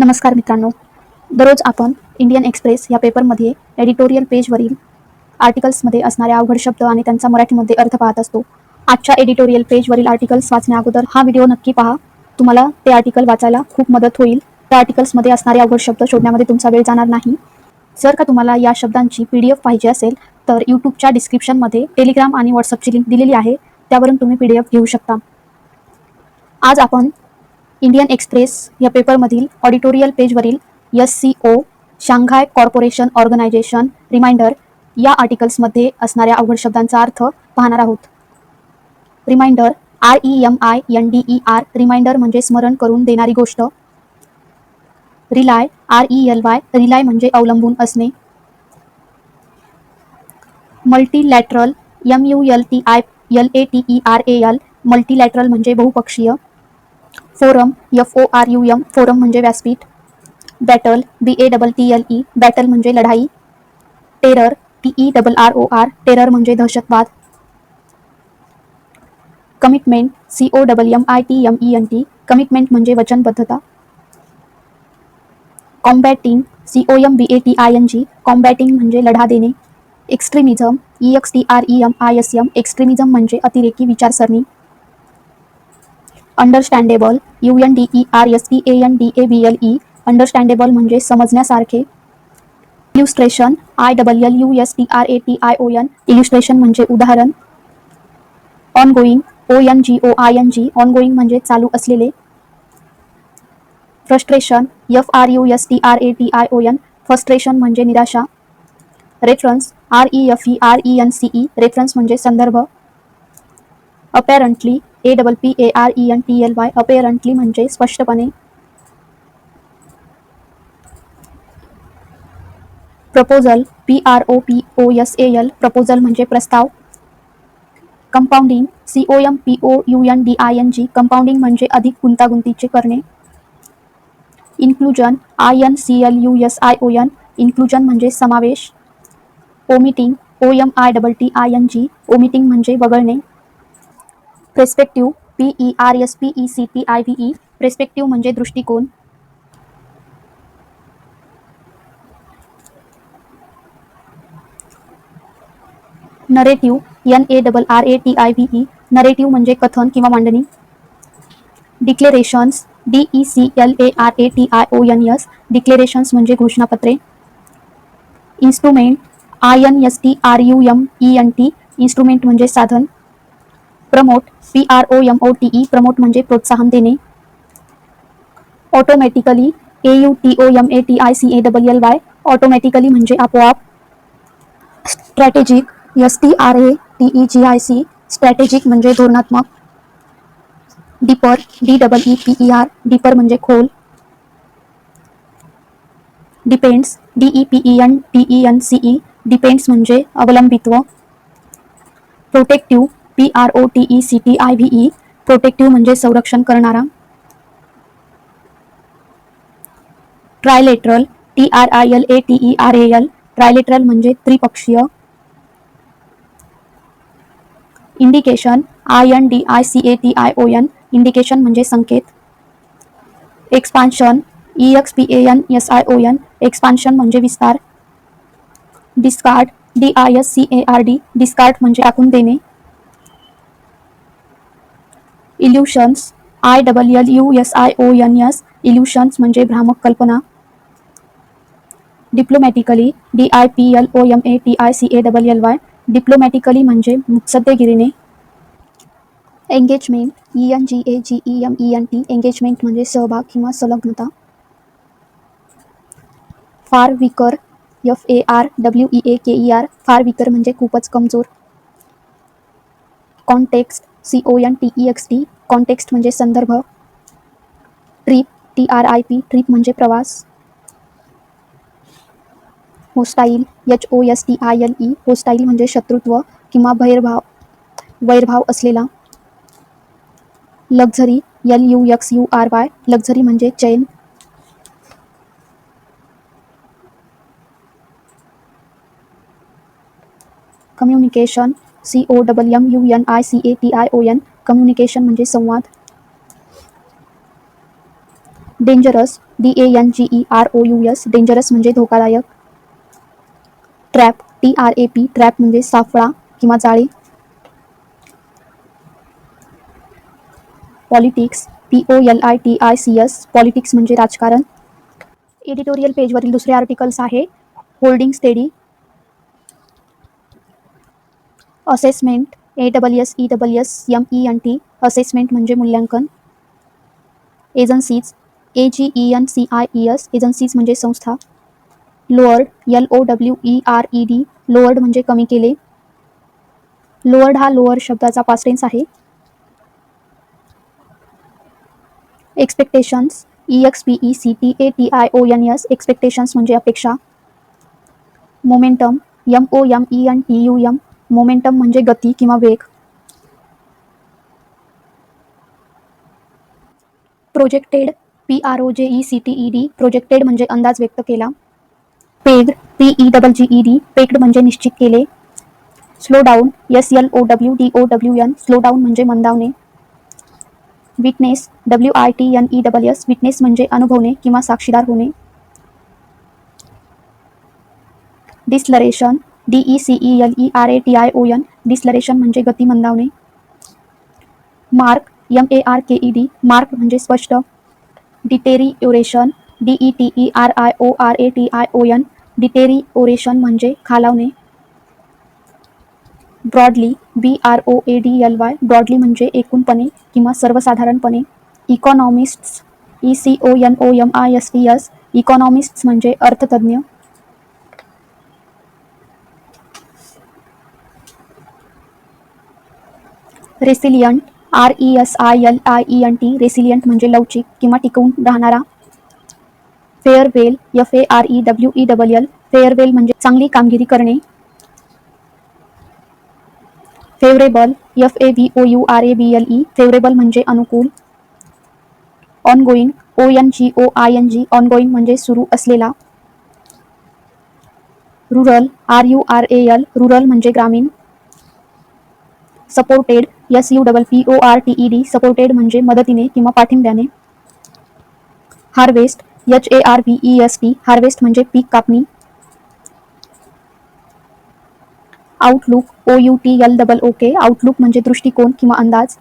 नमस्कार मित्रांनो. दररोज आपण इंडियन एक्सप्रेस या पेपरमध्ये एडिटोरियल पेजवरील आर्टिकल्समध्ये असणाऱ्या अवघड शब्द आणि त्यांचा मराठीमध्ये अर्थ पाहत असतो. आजच्या एडिटोरियल पेजवरील आर्टिकल्स वाचण्या अगोदर हा व्हिडिओ नक्की पहा. तुम्हाला ते आर्टिकल वाचायला खूप मदत होईल. त्या आर्टिकल्समध्ये असणारे अवघड शब्द शोधण्यामध्ये तुमचा वेळ जाणार नाही. जर का तुम्हाला या शब्दांची पी डी एफ पाहिजे असेल तर यूट्यूबच्या डिस्क्रिप्शनमध्ये टेलिग्राम आणि व्हॉट्सअपची लिंक दिलेली आहे. त्यावरून तुम्ही पी डी एफ घेऊ शकता. आज आपण इंडियन एक्सप्रेस या पेपरमधील editorial पेजवरील S C O Shanghai corporation organisation reminder या आर्टिकल्समध्ये असणाऱ्या अवघड शब्दांचा अर्थ पाहणार आहोत. Reminder R E M I N D E R reminder म्हणजे स्मरण करून देणारी गोष्ट. Rely R E L Y rely म्हणजे अवलंबून असणे. Multilateral M U L T I L A T E R A L multilateral म्हणजे बहुपक्षीय. Forum F O R U M forum व्यासपीठ. Battle B A double T L E battle लढाई. Terror T E double R O R terror दहशतवाद. Commitment C O double M I T M E N T commitment वचनबद्धता. Combating C O M B A T I N G combating म्हणजे लढा देणे. Extremism E X T R E M I S M extremism म्हणजे अतिरेकी विचारसरणी. Understandable U N D E R S T A N D A B L E understandable म्हणजे समजण्यासारखे. Illustration I double L U S T R A T I O N illustration उदाहरण. Ongoing O N G O I N G ongoing म्हणजे चालू असलेले. Frustration F R U S T R A T I O N frustration म्हणजे निराशा. Reference R E F E R E N C E reference म्हणजे संदर्भ. Apparently A double P A R E N T L Y apparently म्हणजे स्पष्टपणे proposal P R O P O S A L proposal म्हणजे प्रस्ताव. Compounding C O M P O U N D I N G compounding म्हणजे अधिक गुंतागुंतीचे करणे. Inclusion I N C L U S I O N inclusion म्हणजे समावेश. Omitting O M I double T I N G omitting म्हणजे वगळणे. Perspective P E R S P E C P I V E perspective म्हणजे दृष्टिकोन. Narrative N A double R A T I V E narrative म्हणजे कथन किंवा मांडणी. Declarations D E C L A R A T I O N S declarations म्हणजे घोषणापत्रे. Instrument I N S T R U M E N T instrument म्हणजे साधन. Promote P R O M O T E promote म्हणजे प्रोत्साहन देणे. Automatically A U T O M A T I C A double L Y automatically म्हणजे आपोआप. Strategic S T R A T E G I C strategic म्हणजे धोरणात्मक. Deeper D double E P E R deeper म्हणजे खोल. Depends D E P E N D E N C E depends म्हणजे अवलंबित्व. Protective P R O T E C T I V E protective म्हणजे संरक्षण करणारा. Trilateral T R I L A T E R A L trilateral म्हणजे त्रिपक्षीय. Indication I N D I C A T I O N indication म्हणजे संकेत. Expansion E X P A N S I O N expansion म्हणजे विस्तार. Discard D I S C A R D discard म्हणजे टाकून देणे. Illusions I double L U S I O N S illusions म्हणजे भ्रामक कल्पना diplomatically D I P L O M A T I C A double L Y diplomatically म्हणजे मुत्सद्देगिरीने. Engagement E N G A G E M E N T engagement म्हणजे सहभाग किंवा संलग्नता. Far weaker F A R W E A K E R far weaker म्हणजे खूपच कमजोर. Context C O N T E X T context म्हणजे संदर्भ. Trip T R I P trip म्हणजे प्रवास. Hostile H O S T I L E hostile म्हणजे शत्रुत्व किंवा भैरभाव वैरभाव असलेला. Luxury L U X U R Y luxury म्हणजे चैन. Communication C O double M U N I C A T I O N communication म्हणजे संवाद. Dangerous D A N G E R O U S dangerous म्हणजे धोकादायक. Trap T R A P trap म्हणजे साफळा किंवा जाळे. Politics P O L I T I C S politics म्हणजे राजकारण. एडिटोरियल पेजवरील दुसरे आर्टिकल्स आहे. Holding steady assessment A double S E double S M E N T assessment म्हणजे मूल्यांकन. Agencies A G E N C I E S agencies म्हणजे संस्था. Lowered L O W E R E D lowered म्हणजे कमी केले. Lowered हा lower शब्दाचा past tense आहे. Expectations E X P E C T A T I O N S expectations म्हणजे अपेक्षा. Momentum M O M E N T U M momentum म्हणजे गती किंवा वेग. Projected P R O J E C T E D projected म्हणजे अंदाज व्यक्त केला. Pegged P E double G E D pegged म्हणजे निश्चित केले. Slow down S L O W D O W N slow down म्हणजे मंदावणे. Witness W I T N E double S witness म्हणजे अनुभवणे किंवा साक्षीदार होणे. Deceleration D E C E L E R A T I O N deceleration म्हणजे गती मंदावणे. Mark M A R K E D mark म्हणजे स्पष्ट. Deterioration D E T E R I O R A T I O N deterioration म्हणजे खालावणे. Broadly B R O A D L Y broadly म्हणजे एकूणपणे किंवा सर्वसाधारणपणे. Economists E C O N O M I S E S economists म्हणजे अर्थतज्ञ. Resilient R E S I L I E N T resilient म्हणजे लवचिक किंवा टिकवून राहणारा. Farewell F A R E W E double L farewell म्हणजे चांगली कामगिरी करणे. Favourable F A V O U R A B L E favourable म्हणजे अनुकूल. Ongoing O N G O I N G ongoing म्हणजे सुरू असलेला. Rural R U R A L rural म्हणजे ग्रामीण. Supported S U double P O R T E D supported म्हणजे मदतीने किंवा पाठिंब्याने. Harvest H A R V E S T harvest म्हणजे पीक कापणी. Outlook O U T L double O K outlook म्हणजे दृष्टिकोन किंवा अंदाज.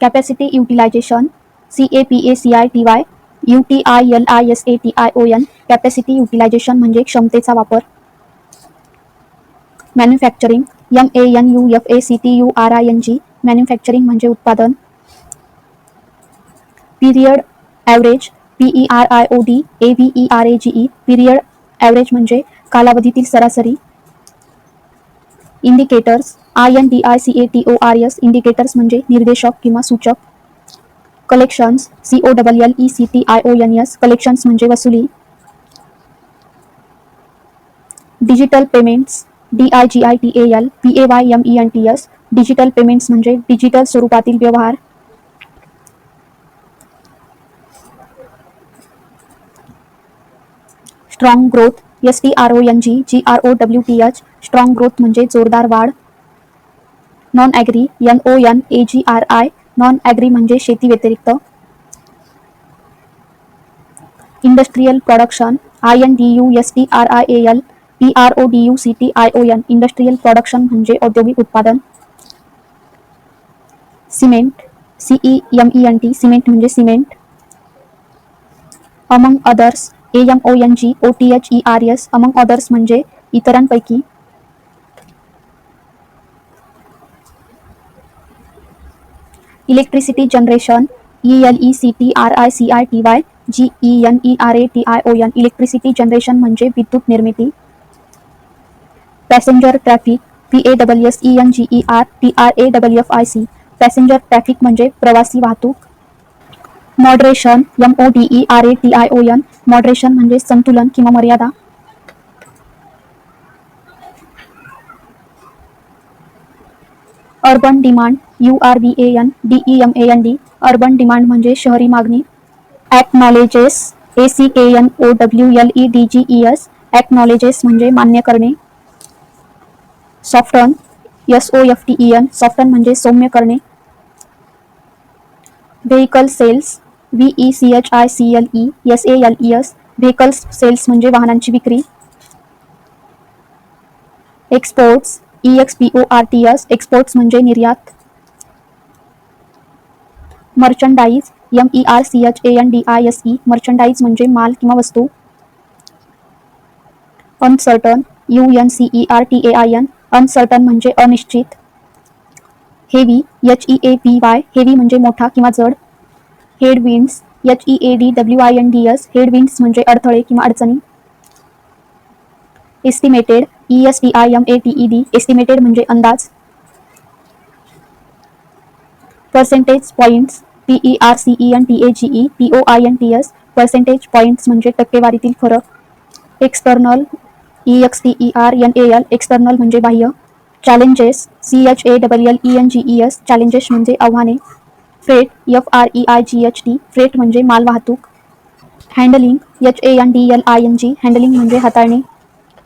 Capacity utilisation C A P A C I T Y U T I L I S A T I O N capacity utilisation म्हणजे क्षमतेचा वापर. Manufacturing M A N U F A C T U R I N G manufacturing म्हणजे उत्पादन. Period average P E R I O D A V E R A G E period average म्हणजे कालावधीतील सरासरी. Indicators I N D I C A T O R S indicators म्हणजे निर्देशक किंवा सूचक. Collections C O double L E C T I O N S collections म्हणजे वसुली. Digital payments D I G I T A L P A Y M E N T S digital payments म्हणजे digital स्वरूपातील व्यवहार. Strong growth S T R O N G G R O W T H strong growth म्हणजे जोरदार वाढ. Non agri N O N A G R I non agri म्हणजे शेती व्यतिरिक्त. Industrial production I N D U S T R I A L P R O D U C T I O N industrial production म्हणजे औद्योगिक उत्पादन. Cement C E M E N T cement म्हणजे cement among others A M O N G O T H E R S among others म्हणजे इतरांपैकी. Electricity generation E L E C T R I C I T Y G E N E R A T I O N electricity generation म्हणजे विद्युत निर्मिती. Passenger traffic P A W S E N G E R T R A W F I C passenger traffic म्हणजे प्रवासी वाहतूक. Moderation M O D E R A T I O N moderation म्हणजे संतुलन किंवा मर्यादा. Urban demand U R B A N D E M A N D urban demand म्हणजे शहरी मागणी. Acknowledges A C A N O W L E D G E S acknowledges म्हणजे मान्य करणे. Soften S O F T E N soften म्हणजे सौम्य करणे. Vehicle sales V E C H I C L E S A L E S vehicles sales म्हणजे वाहनांची विक्री. Exports E X P O R T S exports म्हणजे निर्यात. Merchandise M E R C H A N D I S E merchandise म्हणजे माल किंवा वस्तू. Uncertain U N C E R T A I N uncertain म्हणजे अनिश्चित. Heavy H E A V Y heavy म्हणजे मोठा किंवा जड. Headwinds H E A D W I N D S headwinds म्हणजे अडथळे किंवा अडचणी. Estimated E S T I M A T E D estimated म्हणजे अंदाज. Percentage points P E R C E N T A G E P O I N T S percentage points म्हणजे टक्केवारीतील फरक. External E X T E R N A L external म्हणजे बाह्य. Challenges C H A double L E N G E S challenges म्हणजे आव्हाने. Freight F R E I G H T freight म्हणजे माल वाहतूक handling H A N D L I N G handling म्हणजे हाताळणे.